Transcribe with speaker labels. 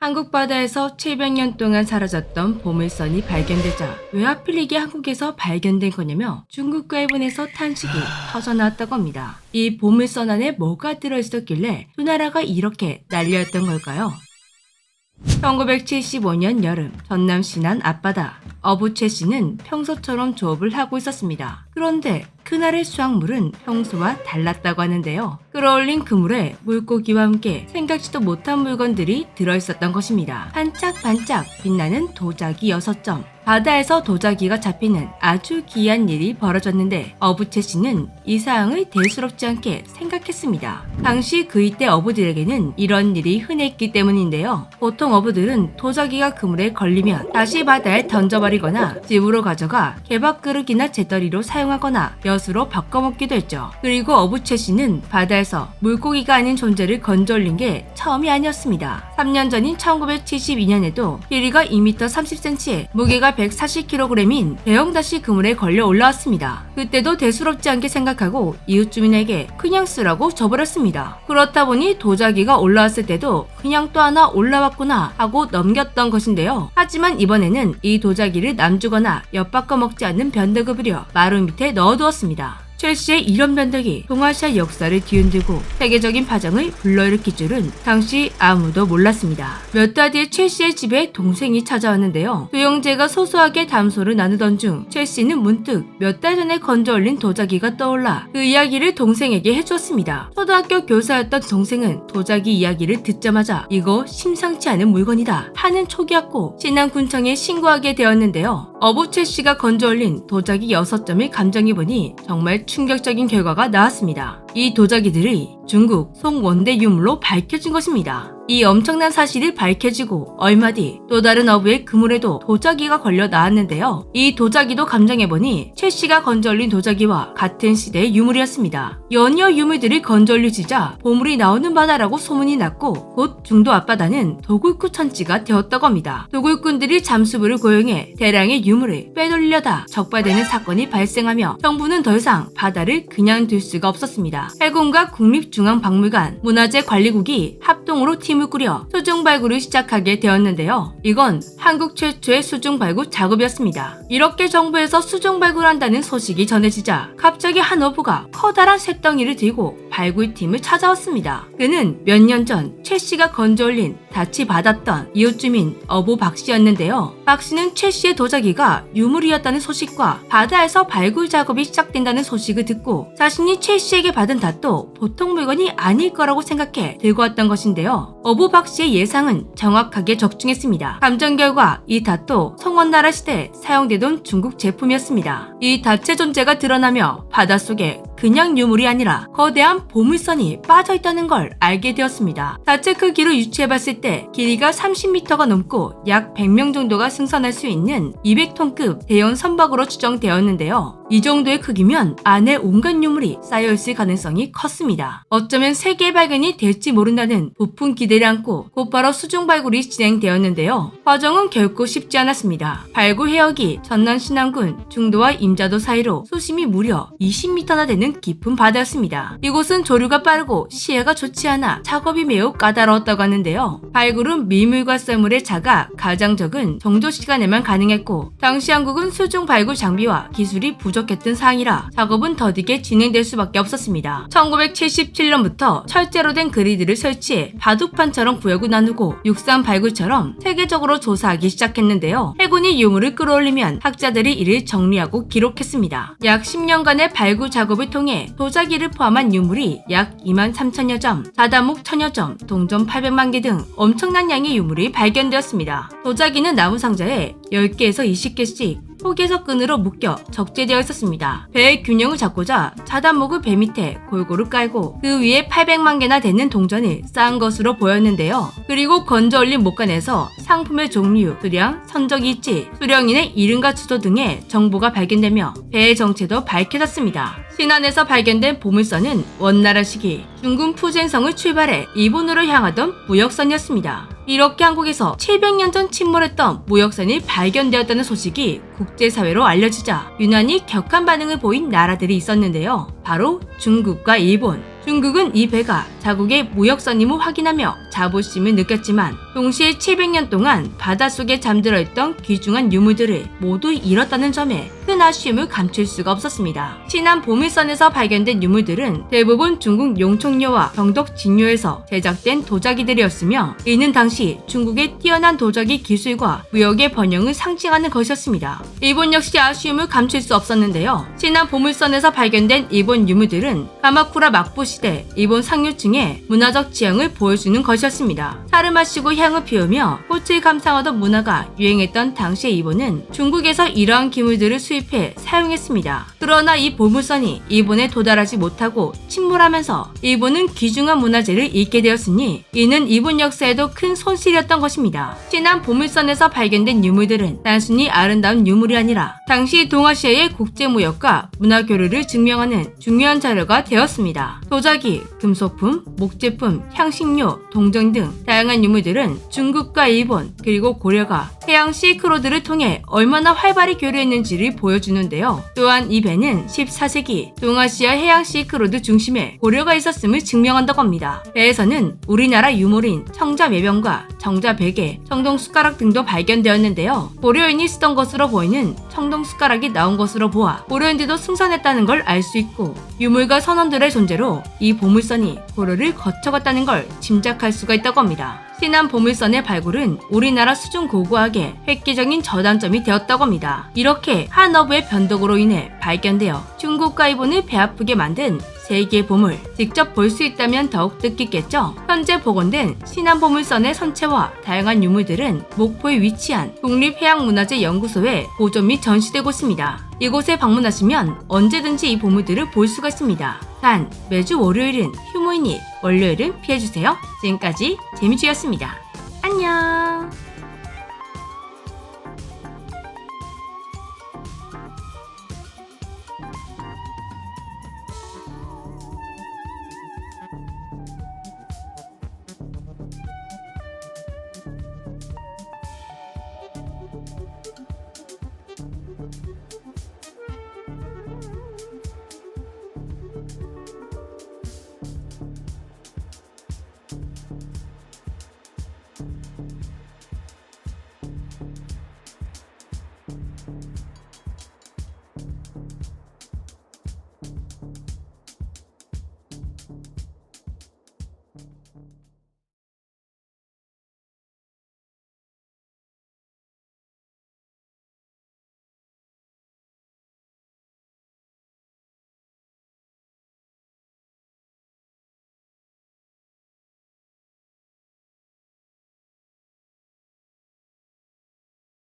Speaker 1: 한국 바다에서 700년 동안 사라졌던 보물선이 발견되자 왜 하필 이게 한국에서 발견된 거냐며 중국과 일본에서 탄식이 터져나왔다고 합니다. 이 보물선 안에 뭐가 들어있었길래 두 나라가 이렇게 난리였던 걸까요? 1975년 여름 전남 신안 앞바다 어부채 씨는 평소처럼 조업을 하고 있었습니다. 그런데 그날의 수확물은 평소와 달랐다고 하는데요. 끌어올린 그물에 물고기와 함께 생각지도 못한 물건들이 들어있었던 것입니다. 반짝반짝 빛나는 도자기 6점. 바다에서 도자기가 잡히는 아주 기이한 일이 벌어졌는데 어부채 씨는 이 사항을 대수롭지 않게 생각했습니다. 당시 그이 때 어부들에게는 이런 일이 흔했기 때문인데요. 보통 어부들은 도자기가 그물에 걸리면 다시 바다에 던져버리거나 집으로 가져가 개밥그릇이나 재떨이로 사용하거나 엿으로 바꿔먹기도 했죠. 그리고 어부채 씨는 바다에서 물고기가 아닌 존재를 건져올린 게 처음이 아니었습니다. 3년 전인 1972년에도 길이가 2m 30cm에 무게가 140kg인 대형다시 그물에 걸려 올라왔습니다. 그때도 대수롭지 않게 생각하고 이웃 주민에게 그냥 쓰라고 줘버렸습니다. 그렇다 보니 도자기가 올라왔을 때도 그냥 또 하나 올라왔구나 하고 넘겼던 것인데요. 하지만 이번에는 이 도자기를 남주거나 엿바꿔 먹지 않는 변덕을 마루 밑에 넣어두었습니다. 첼시의 이런 변덕이 동아시아 역사를 뒤흔들고 세계적인 파장을 불러일으킬 줄은 당시 아무도 몰랐습니다. 몇 달 뒤에 첼시의 집에 동생이 찾아왔는데요. 두 형제가 소소하게 담소를 나누던 중 첼시는 문득 몇 달 전에 건져 올린 도자기가 떠올라 그 이야기를 동생에게 해주었습니다. 초등학교 교사였던 동생은 도자기 이야기를 듣자마자 이거 심상치 않은 물건이다 하는 촉이었고 신안군청에 신고하게 되었는데요. 어부 첼시가 건져 올린 도자기 6점을 감정해보니 정말 충격적인 결과가 나왔습니다. 이 도자기들이 중국 송원대 유물로 밝혀진 것입니다. 이 엄청난 사실이 밝혀지고 얼마 뒤 또 다른 어부의 그물에도 도자기가 걸려 나왔는데요. 이 도자기도 감정해보니 최 씨가 건져올린 도자기와 같은 시대의 유물이었습니다. 연이어 유물들이 건져올려지자 보물이 나오는 바다라고 소문이 났고 곧 중도 앞바다는 도굴꾼 천지가 되었다고 합니다. 도굴꾼들이 잠수부를 고용해 대량의 유물을 빼돌려다 적발되는 사건이 발생하며 정부는 더 이상 바다를 그냥 둘 수가 없었습니다. 해군과 국립중앙박물관, 문화재관리국이 합동으로 팀을 꾸려 수중 발굴을 시작하게 되었는데요. 이건 한국 최초의 수중 발굴 작업이었습니다. 이렇게 정부에서 수중 발굴한다는 소식이 전해지자 갑자기 한 어부가 커다란 쇳덩이를 들고 발굴팀을 찾아왔습니다. 그는 몇 년 전 최 씨가 건져 올린 닻이 받았던 이웃 주민 어부 박 씨였는데요. 박 씨는 최 씨의 도자기가 유물이었다는 소식과 바다에서 발굴 작업이 시작된다는 소식을 듣고 자신이 최 씨에게 받은 닷도 보통 물건이 아닐 거라고 생각해 들고 왔던 것인데요. 어부 박 씨의 예상은 정확하게 적중했습니다. 감정 결과 이 닷도 성원나라 시대 사용되던 중국 제품이었습니다. 이 닷의 존재가 드러나며 바닷속에 그냥 유물이 아니라 거대한 보물선이 빠져 있다는 걸 알게 되었습니다. 닷의 크기로 유추해봤을 때 길이가 30m가 넘고 약 100명 정도가 승선할 수 있는 200톤급 대형 선박으로 추정되었는데요. 이 정도의 크기면 안에 온갖 유물이 쌓여있을 가능성이 컸습니다. 어쩌면 세계 발견이 될지 모른다는 부푼 기대를 안고 곧바로 수중 발굴이 진행되었는데요. 과정은 결코 쉽지 않았습니다. 발굴 해역이 전남 신안군 중도와 임자도 사이로 수심이 무려 20m나 되는 깊은 바다였습니다. 이곳은 조류가 빠르고 시야가 좋지 않아 작업이 매우 까다로웠다고 하는데요. 발굴은 밀물과 썰물의 차가 가장 적은 정조 시간에만 가능했고 당시 한국은 수중 발굴 장비와 기술이 부족했던 상이라 작업은 더디게 진행될 수밖에 없었습니다. 1977년부터 철제로 된 그리드를 설치해 바둑판처럼 구역을 나누고 육상 발굴처럼 세계적으로 조사하기 시작했는데요. 해군이 유물을 끌어올리면 학자들이 이를 정리하고 기록했습니다. 약 10년간의 발굴 작업을 통해 도자기를 포함한 유물이 약 2만 3천여 점, 자다목 천여 점, 동전 800만 개 등 엄청난 양의 유물이 발견되었습니다. 도자기는 나무 상자에 10개에서 20개씩 폭에서 끈으로 묶여 적재되어 있었습니다. 배의 균형을 잡고자 자단목을 배 밑에 골고루 깔고 그 위에 800만 개나 되는 동전을 쌓은 것으로 보였는데요. 그리고 건져 올린 목간에서 상품의 종류, 수량, 선적 일지, 수령인의 이름과 주소 등의 정보가 발견되며 배의 정체도 밝혀졌습니다. 신안에서 발견된 보물선은 원나라 시기 중군 푸젠성을 출발해 일본으로 향하던 무역선이었습니다. 이렇게 한국에서 700년 전 침몰했던 무역선이 발견되었다는 소식이 국제사회로 알려지자 유난히 격한 반응을 보인 나라들이 있었는데요. 바로 중국과 일본. 중국은 이 배가 자국의 무역선임을 확인하며 자부심을 느꼈지만 동시에 700년 동안 바닷속에 잠들어 있던 귀중한 유물들을 모두 잃었다는 점에 큰 아쉬움을 감출 수가 없었습니다. 신안 보물선에서 발견된 유물들은 대부분 중국 용촉료와 경덕 진료에서 제작된 도자기들이었으며 이는 당시 중국의 뛰어난 도자기 기술과 무역의 번영을 상징하는 것이었습니다. 일본 역시 아쉬움을 감출 수 없었는데요. 신안 보물선에서 발견된 일본 유물들은 가마쿠라 막부 시대 일본 상류층의 문화적 지형을 보여주는 것이었습니다. 차를 마시고 향을 피우며 꽃을 감상하던 문화가 유행했던 당시의 일본은 중국에서 이러한 기물들을 수입해 사용했습니다. 그러나 이 보물선이 일본에 도달하지 못하고 침몰하면서 일본은 귀중한 문화재를 잃게 되었으니 이는 일본 역사에도 큰 손실이었던 것입니다. 신안 보물선에서 발견된 유물들은 단순히 아름다운 유물이 아니라 당시 동아시아의 국제무역과 문화 교류를 증명하는 중요한 자료가 되었습니다. 도 자기, 금속품, 목제품, 향신료, 동전 등 다양한 유물들은 중국과 일본 그리고 고려가 해양 실크로드를 통해 얼마나 활발히 교류했는지를 보여주는데요. 또한 이 배는 14세기 동아시아 해양 실크로드 중심에 고려가 있었음을 증명한다고 합니다. 배에서는 우리나라 유물인 청자 매병과 정자 베개, 청동 숟가락 등도 발견되었는데요. 고려인이 쓰던 것으로 보이는 청동 숟가락이 나온 것으로 보아 고려인들도 승선했다는 걸 알 수 있고 유물과 선원들의 존재로 이 보물선이 고려를 거쳐갔다는 걸 짐작할 수가 있다고 합니다. 신안 보물선의 발굴은 우리나라 수중 고고학의 획기적인 저단점이 되었다고 합니다. 이렇게 한어부의 변덕으로 인해 발견되어 중국과 일본을 배 아프게 만든 세계의 보물 직접 볼 수 있다면 더욱 뜻깊겠죠. 현재 복원된 신안 보물선의 선체와 다양한 유물들은 목포에 위치한 국립해양문화재 연구소에 보존 및 전시되고 있습니다. 이곳에 방문하시면 언제든지 이 보물들을 볼 수가 있습니다. 단 매주 월요일은 휴무이니, 월요일은 피해주세요. 지금까지 재미주였습니다.